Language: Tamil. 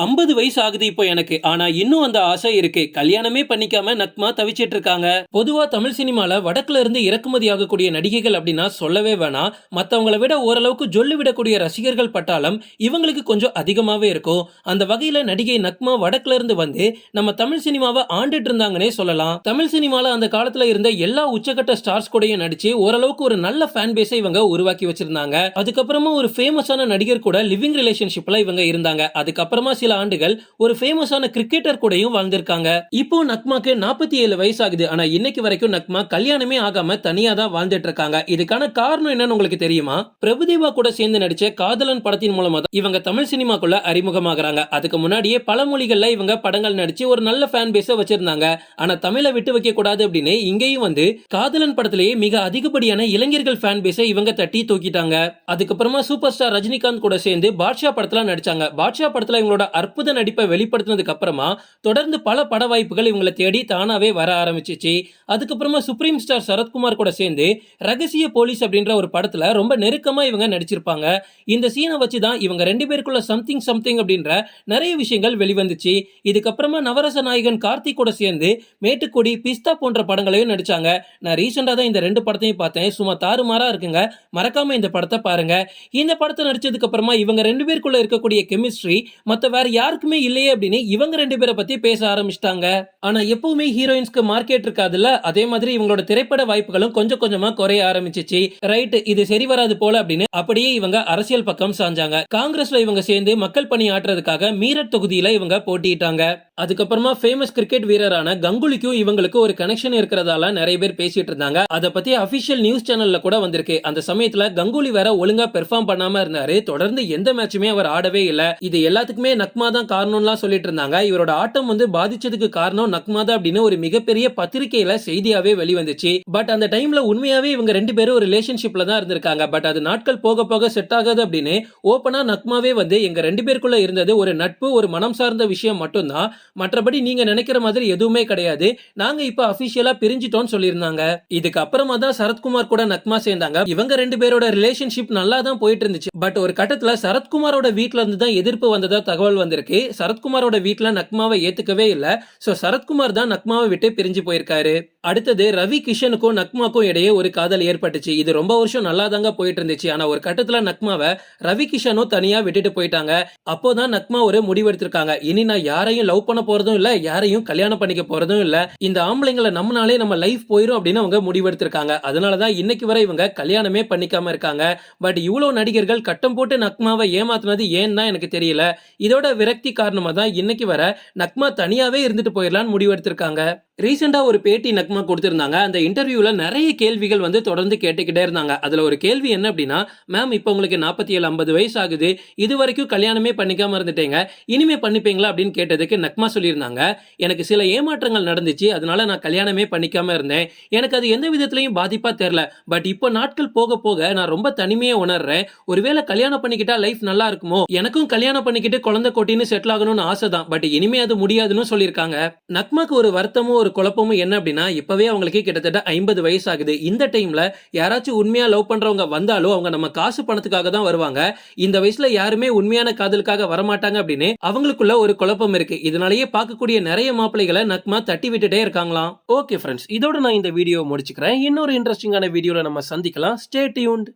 ஐம்பது வயசு ஆகுது இப்போ எனக்கு. ஆனா இன்னும் அந்த ஆசை இருக்கு. கல்யாணமே பண்ணிக்காம நக்மா தவிச்சிட்டு இருக்காங்க. பொதுவா தமிழ் சினிமால வடக்குல இருந்து இறக்குமதி ஆகக்கூடிய நடிகைகள் அப்படின்னா சொல்லவே வேணாம். மத்தவங்களை விட ஓரளவுக்கு ஜொல்லு விடக்கூடிய ரசிகர்கள் பட்டாளம் இவங்களுக்கு கொஞ்சம் அதிகமாவே இருக்கும். அந்த வகையில நடிகை நக்மா வடக்குல இருந்து வந்து நம்ம தமிழ் சினிமாவை ஆண்டுட்டு இருந்தாங்கன்னே சொல்லலாம். தமிழ் சினிமால அந்த காலத்துல இருந்த எல்லா உச்சகட்ட ஸ்டார்ஸ் கூடயும் நடிச்சு ஓரளவுக்கு ஒரு நல்ல ஃபேன் பேஸை இவங்க உருவாக்கி வச்சிருந்தாங்க. அதுக்கப்புறமா ஒரு ஃபேமஸான நடிகர் கூட லிவிங் ரிலேஷன்ஷிப்ல இவங்க இருந்தாங்க. அதுக்கப்புறமா சில சில ஆண்டுகள் ஒரு ஃபேமஸான கிரிக்கெட்டர் கூடயும் வாழ்ந்திருக்காங்க. இப்போ நக்மாக்கு நாற்பத்தி ஏழு வயசு ஆகுது ஆனா இன்னைக்கு வரைக்கும் நக்மா கல்யாணமே ஆகாம தனியா தான் வாழ்ந்துட்டு இருக்காங்க இதுக்கான காரணம் என்னன்னு உங்களுக்கு தெரியுமா? பிரபுதேவா கூட சேர்ந்து நடிச்ச காதலன் படத்தின் மூலமா தான் இவங்க தமிழ் சினிமாக்குள்ள அறிமுகமாகறாங்க. அதுக்கு முன்னாடியே பல மொழிகள்ல இவங்க படங்கள் நடிச்சு ஒரு நல்ல ஃபேன் பேஸ வச்சிருந்தாங்க. ஆனா தமிழை விட்டு வைக்க கூடாது அப்படின்னு இங்கேயும் வந்து காதலன் படத்திலேயே மிக அதிகப்படியான இளைஞர்கள் ஃபேன் பேஸை இவங்க தட்டி தூக்கிட்டாங்க. அதுக்கப்புறமா சூப்பர் ஸ்டார் ரஜினிகாந்த் கூட சேர்ந்து பாட்ஷா படத்துல நடிச்சாங்க. பாட்ஷா படத்துல இவங்களோட அற்புத நடிப்பை வெளிப்படுத்தினதுக்கு அப்புறமா தொடர்ந்து பல பட வாய்ப்புகள் இவங்களை தேடி தானாவே வர ஆரம்பிச்சிச்சு. அதுக்கப்புறமா சுப்ரீம் ஸ்டார் சரத்குமார் கூட சேர்ந்து ரகசிய போலீஸ் அப்படின்ற ஒரு படத்துல ரொம்ப நெருக்கமா இவங்க நடிச்சிருப்பாங்க. இந்த சீனை வச்சு தான் இவங்க ரெண்டு பேருக்குள்ள சம்திங் சம்திங் அப்படின்ற நிறைய விஷயங்கள் வெளிவந்துச்சு. இதுக்கப்புறமா நவரச நாயகன் கார்த்திக் கூட சேர்ந்து மேட்டுக்குடி பிஸ்தா போன்ற படங்களையும் நடிச்சாங்க. நான் ரீசெண்டா தான் இந்த ரெண்டு படத்தையும் பார்த்தேன். சும்மா தாறுமாறா இருக்குங்க. மறக்காம இந்த படத்தை பாருங்க. இந்த படத்தை நடிச்சதுக்கு அப்புறமா இவங்க ரெண்டு பேருக்குள்ள இருக்கக்கூடிய கெமிஸ்ட்ரி மற்ற வேற யாருக்குமே இல்லையே அப்படின்னு இவங்க ரெண்டு பேரை பத்தி பேச ஆரம்பிச்சிட்டாங்க. ஆனா எப்பவுமே ஹீரோயின்ஸ்க்கு மார்க்கெட் இருக்காதுல்ல? அதே மாதிரி இவங்களோட திரைப்பட வாய்ப்புகளும் கொஞ்சம் கொஞ்சமா குறைய ஆரம்பிச்சிச்சு. ரைட் இது சரி வராது போல அப்படின்னு அப்படியே இவங்க அரசியல் பக்கம் சாஞ்சாங்க. காங்கிரஸ்ல இவங்க சேர்ந்து மக்கள் பணி ஆற்றுறதுக்காக மீரட் தொகுதியில இவங்க போட்டியிட்டாங்க. அதுக்கப்புறமா ஃபேமஸ் கிரிக்கெட் வீரரான கங்குலிக்கும் இவங்களுக்கு ஒரு கனெக்ஷன் இருக்கிறதால நிறைய பேர் பேசிட்டு இருந்தாங்க. அதை பத்தி அபிஷியல் நியூஸ் சேனல்ல கூட வந்திருக்கு. அந்த சமயத்துல கங்குலி வேற ஒழுங்கா பெர்ஃபார்ம் பண்ணாம இருந்தாரு. தொடர்ந்து எந்த மேட்சுமே அவர் ஆடவே இல்ல. இது எல்லாத்துக்குமே நக்மா தான் காரணம்லாம் சொல்லிட்டு இருந்தாங்க இவரோட ஆட்டம் வந்து பாதிச்சதுக்கு காரணம் நக்மா தான் அப்படின்னு ஒரு மிகப்பெரிய பத்திரிகையில செய்தியாவே வெளிவந்துச்சு. பட் அந்த டைம்ல உண்மையாவே இவங்க ரெண்டு பேரும் ஒரு ரிலேஷன்ஷிப்ல தான் இருந்திருக்காங்க. பட் அது நாட்கள் போக போக செட் ஆகாது அப்படின்னு ஓப்பனா நக்மாவே வந்து எங்க ரெண்டு பேருக்குள்ள இருந்தது ஒரு நட்பு ஒரு மனம் சார்ந்த விஷயம் மட்டும்தான். மற்றபடி நீங்க நினைக்கிற மாதிரி எதுவுமே கிடையாது. நாங்க இப்ப அபிஷியலா பிரிஞ்சிட்டோம்னு சொல்லியிருந்தாங்க. இதுக்கு அப்புறமா தான் சரத்குமார் கூட நக்மா சேர்ந்தாங்க. இவங்க ரெண்டு பேரோட ரிலேஷன்ஷிப் நல்லா தான் போயிட்டு இருந்துச்சு. பட் ஒரு கட்டத்துல சரத்குமாரோட வீட்டுல இருந்து தான் எதிர்ப்பு வந்ததா தகவல் வந்திருக்கு. சரத்குமாரோட வீட்டில் நக்மாவை ஏத்துக்கவே இல்லை. சோ சரத்குமார் தான் நக்மாவை விட்டு பிரிஞ்சு போயிருக்காரு. அடுத்தது ரவி கிஷனுக்கும் நக்மாக்கும் இடையே ஒரு காதல் ஏற்பட்டுச்சு. இது ரொம்ப வருஷம் நல்லா தாங்க போயிட்டு இருந்துச்சு ஆனா ஒரு கட்டத்துல நக்மாவை ரவி கிஷனும் தனியா விட்டுட்டு போயிட்டாங்க. அப்போதான் நக்மா ஒரு முடிவெடுத்திருக்காங்க. இனி நான் யாரையும் லவ் பண்ண போறதும் இல்ல யாரையும் கல்யாணம் பண்ணிக்க போறதும் இல்ல. இந்த ஆம்பளைங்களை நம்மனாலே நம்ம லைஃப் போயிரும் அப்படின்னு அவங்க முடிவெடுத்திருக்காங்க. அதனாலதான் இன்னைக்கு வரை இவங்க கல்யாணமே பண்ணிக்காம இருக்காங்க. பட் இவ்வளவு நடிகர்கள் கட்டம் போட்டு நக்மாவை ஏமாத்துனது தான் எனக்கு தெரியல. இதோட விரக்தி காரணமா தான் இன்னைக்கு வர நக்மா தனியாவே இருந்துட்டு போயிடலான்னு முடிவெடுத்திருக்காங்க. ரீசெண்டாக ஒரு பேட்டி நக்மா கொடுத்துருந்தாங்க. அந்த இன்டர்வியூவில் நிறைய கேள்விகள் வந்து தொடர்ந்து கேட்டுக்கிட்டே இருந்தாங்க. அதில் ஒரு கேள்வி என்ன அப்படின்னா மேம் இப்போ உங்களுக்கு நாற்பத்தி ஏழு ஐம்பது வயசு ஆகுது. இது வரைக்கும் கல்யாணமே பண்ணிக்காமல் இருந்துட்டேங்க. இனிமே பண்ணிப்பீங்களா? அப்படின்னு கேட்டதுக்கு நக்மா சொல்லியிருந்தாங்க. எனக்கு சில ஏமாற்றங்கள் நடந்துச்சு. அதனால நான் கல்யாணமே பண்ணிக்காமல் இருந்தேன். எனக்கு அது எந்த விதத்துலையும் பாதிப்பாக தெரில பட் இப்போ நாட்கள் போக போக நான் ரொம்ப தனிமையை உணர்றேன். ஒருவேளை கல்யாணம் பண்ணிக்கிட்டா லைஃப் நல்லா இருக்குமோ? எனக்கும் கல்யாணம் பண்ணிக்கிட்டு குழந்தை கொட்டின்னு செட்டில் ஆகணும்னு ஆசை தான் பட் இனிமே அது முடியாதுன்னு சொல்லியிருக்காங்க. நக்மாக்கு ஒரு வருத்தமும் ஒரு ஒரு குழப்பமும் என்ன அப்படின்னா இப்பவே அவங்களுக்கு கிட்டத்தட்ட ஐம்பது வயசு ஆகுது இந்த டைம்ல யாராச்சும் உண்மையா லவ் பண்றவங்க வந்தாலும் அவங்க நம்ம காசு பணத்துக்காக தான் வருவாங்க. இந்த வயசுல யாருமே உண்மையான காதலுக்காக வரமாட்டாங்க அப்படின்னு அவங்களுக்குள்ள ஒரு குழப்பம் இருக்கு. இதனாலேயே பார்க்கக்கூடிய நிறைய மாப்பிள்ளைகளை நக்மா தட்டி விட்டுட்டே இருக்காங்களாம். ஓகே ஃப்ரெண்ட்ஸ் இதோட நான் இந்த வீடியோ முடிச்சுக்கிறேன். இன்னொரு இன்ட்ரெஸ்டிங்கான வீடியோல நம்ம சந்திக்கலாம். Stay tuned